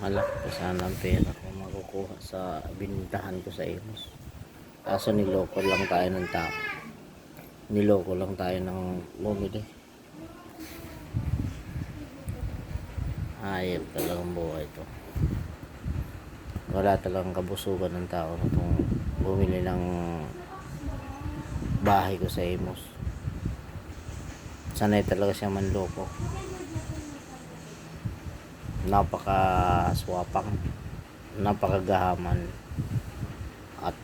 Hala, sana ang pera ko makukuha sa bintahan ko sa Amos. Kaso niloko lang tayo ng tao. Niloko lang tayo ng bumili. Hayop talagang buhay to. Wala talagang kabusugan ng tao na itong bumili ng bahay ko sa Amos. Sanay talaga siya manloko. Napaka swapang. Napakagahaman. At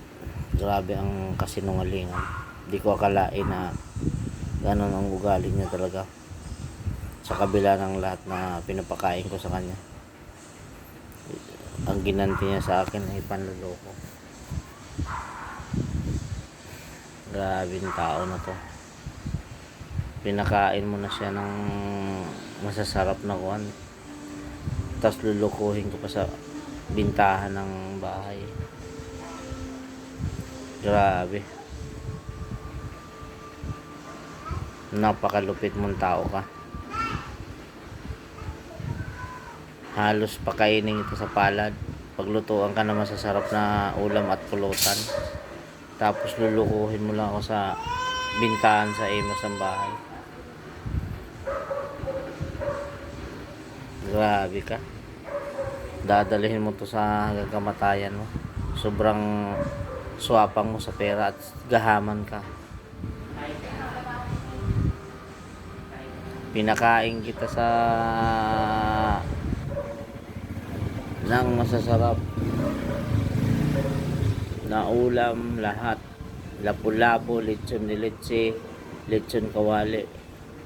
grabe ang kasinungalingan. Di ko akalain na ganun ang ugali niya talaga. Sa kabila ng lahat na pinapakain ko sa kanya. Ang ginanti niya sa akin ay panluloko. Grabe yung tao na to. Pinakain mo na siya ng masasarap na kuhan. Tapos lulukuhin ko pa sa bintahan ng bahay. Grabe. Napakalupit mong tao ka. Halos pakainin ito sa palad. Paglutuan ka na masasarap na ulam at pulutan. Tapos lulukuhin mo lang ako sa bintahan sa emos ng bahay. Grabe ka. Dadalhin mo to sa hanggang kamatayan mo. Sobrang swapang mo sa pera at gahaman ka. Pinakain kita sa ng masasarap na ulam lahat lapu-lapu, lechon de leche, lechon kawali,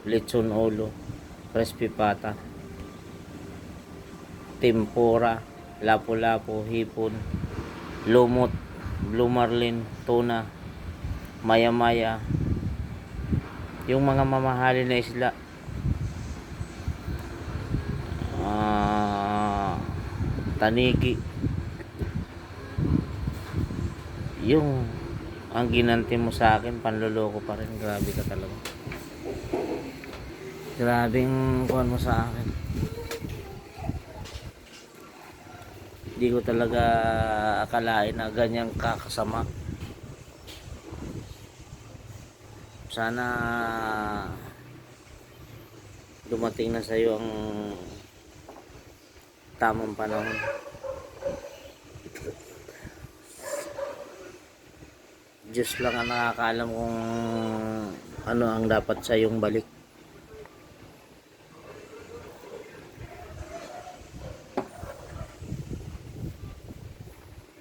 lechon ulo, crispy pata, tempura, lapu-lapu, hipon, lumot, blue marlin, tuna, maya-maya, yung mga mamahalin na isla, ah, tanigi, yung ang ginanti mo sa akin, panloloko pa rin. Grabe ka talaga. Grabing kuhan mo sa akin. Hindi ko talaga akalain na ganyang kakasama. Sana dumating na sa'yo ang tamang panahon. Diyos lang ang nakakaalam kung ano ang dapat sa iyong balik.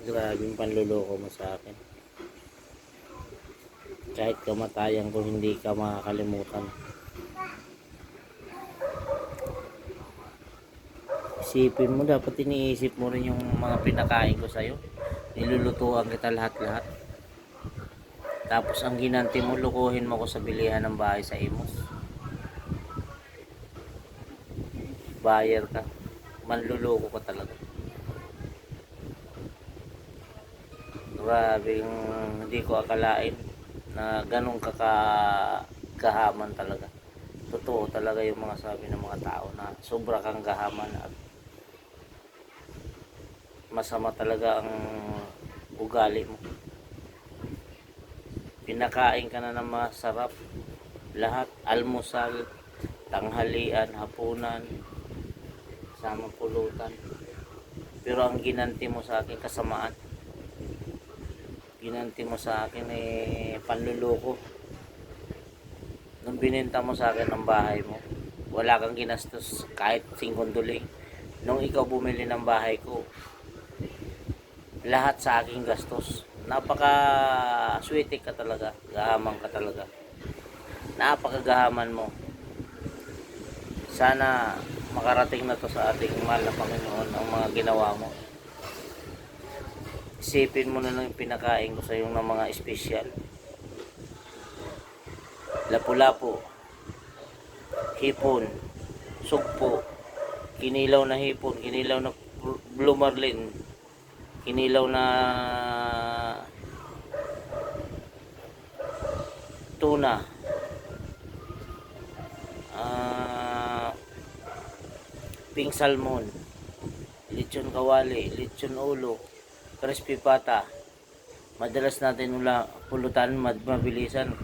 Grabing panluloko mo sa akin. Kahit kamatayan ko hindi ka makakalimutan. Isipin mo, dapat iniisip mo rin yung mga pinakain ko sa'yo. Nilulutuan kita lahat-lahat. Tapos ang ginanti mo, lukuhin mo ko sa bilihan ng bahay sa Imos. Buyer ka. Manluloko ka talaga. Grabe yung hindi ko akalain na ganun ka ka- kahaman talaga. Totoo talaga yung mga sabi ng mga tao na sobra kang gahaman at masama talaga ang ugali mo. Pinakain ka na ng masarap lahat almusal tanghalian hapunan sama pulutan. Pero ang ginanti mo sa akin kasamaan ginanti mo sa akin eh panluloko. Nung binenta mo sa akin ang bahay mo wala kang ginastos kahit singkong duling nung ikaw bumili ng bahay ko lahat sa aking gastos. Napaka swerte ka talaga gahaman ka talaga. Napakagahaman mo. Sana makarating na to sa ating mahal na Panginoon ang mga ginawa mo isipin mo na lang yung pinakain ko sa yung ng mga espesyal. Lapu-lapu. Hipon. Sugpo. Kinilaw na hipon. Kinilaw na blue marlin. Kinilaw na tuna. Ah pink salmon. Lechon kawali, lechon ulo, crispy pata. Madalas natin ula pulutan mabilisan.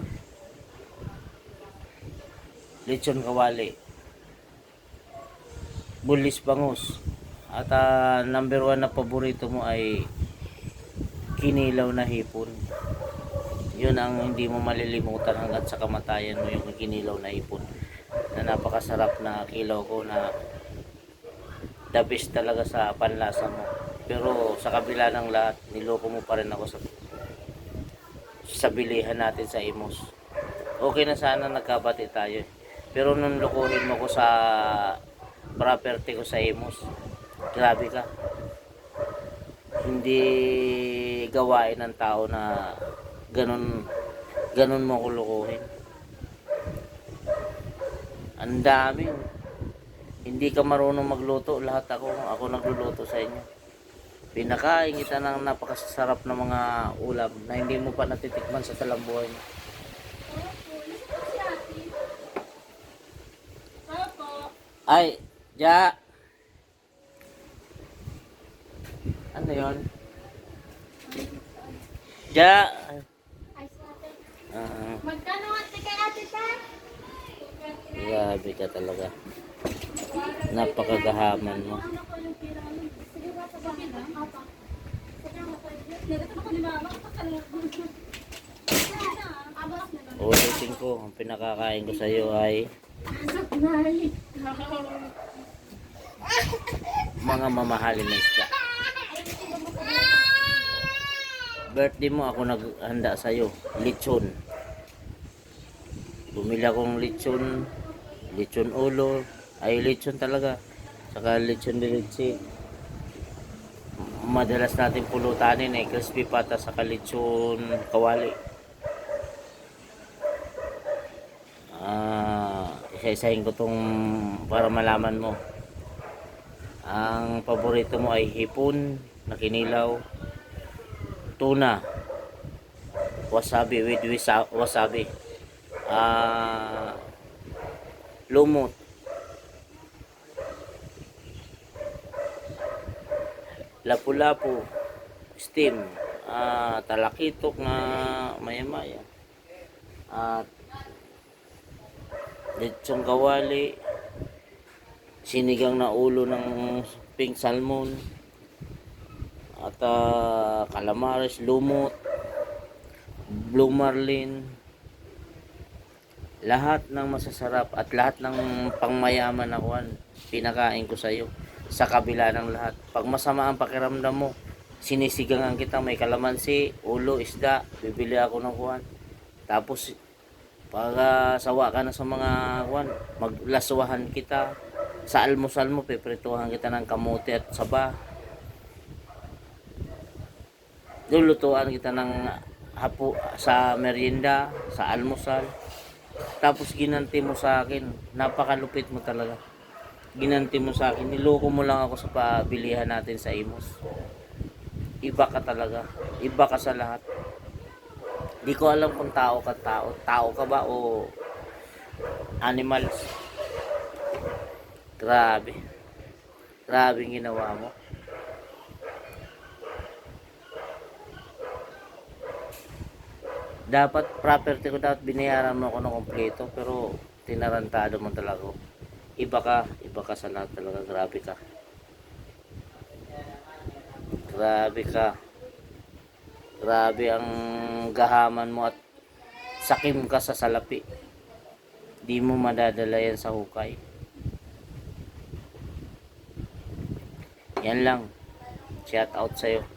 Lechon kawali. Bulis bangus. At ah, number one na paborito mo ay kinilaw na hipon. Yun ang hindi mo malilimutan hanggang sa kamatayan mo yung kinilaw na hipon. Na napakasarap na kilaw ko na the best talaga sa panlasa mo. Pero sa kabila ng lahat, niloko mo pa rin ako sa sa bilihan natin sa Imos. Okay na sana nagkabati tayo. Pero nung lukuhin mo ko sa property ko sa Imos, grabe ka. Hindi gawain ng tao na ganun ganun mo ko lukuhin. Ang dami. Hindi ka marunong magluto, lahat ako ako nagluluto sa inyo. Pinakain kita ng napakasarap na mga ulam na hindi mo pa natitikman sa talambuhay mo. Ay, ja. Ano yon? Ja. Ah, Magkano ate kay ate ta? grabe ka talaga. Napakagahaman mo. Ano ko yung Ulitin ko, ang pinakakain ko sa iyo ay mga mamahalin na isda. Birthday mo ako naghanda sa iyo, lechon. Bumili akong lechon, lechon ulo, ay lechon talaga. Saka lechon diretsi. Madalas natin pulutanin eh, crispy pata saka lechon kawali. Ah, isa-isahin ko tong para malaman mo. Ang paborito mo ay hipon na kinilaw, tuna, wasabi with wasabi, ah, lumot, lapu-lapu, steam, ah, talakitok na maya-maya, at lechong kawali, sinigang na ulo ng pink salmon, at ah, calamares, lumot, blue marlin, lahat ng masasarap at lahat ng pangmayaman na kuhan, pinakain ko sa iyo sa kabila ng lahat. Pag masama ang pakiramdam mo, sinisigangan kita, may kalamansi, ulo, isda, bibili ako ng kuhan. Tapos, pag ah, sawa ka na sa mga kuhan, maglaswahan kita. Sa almusal mo, piprituhan kita ng kamote at saba. Lulutuan kita ng hapo sa merienda, sa almusal. Tapos ginanti mo sa akin. Napakalupit mo talaga. Ginanti mo sa akin. Niloko mo lang ako sa pabilihan natin sa Imos. Iba ka talaga. Iba ka sa lahat. Di ko alam kung tao ka tao. Tao ka ba o animals? Grabe. Grabe ang ginawa mo. dapat property ko dapat binayaran mo ako ng kompleto pero tinarantado mo talaga. Iba ka iba ka sa lahat talaga. Grabe ka. Grabe ka. Grabe ang gahaman mo at sakim ka sa salapi. Di mo madadala yan sa hukay. Yan lang. Shout out sa'yo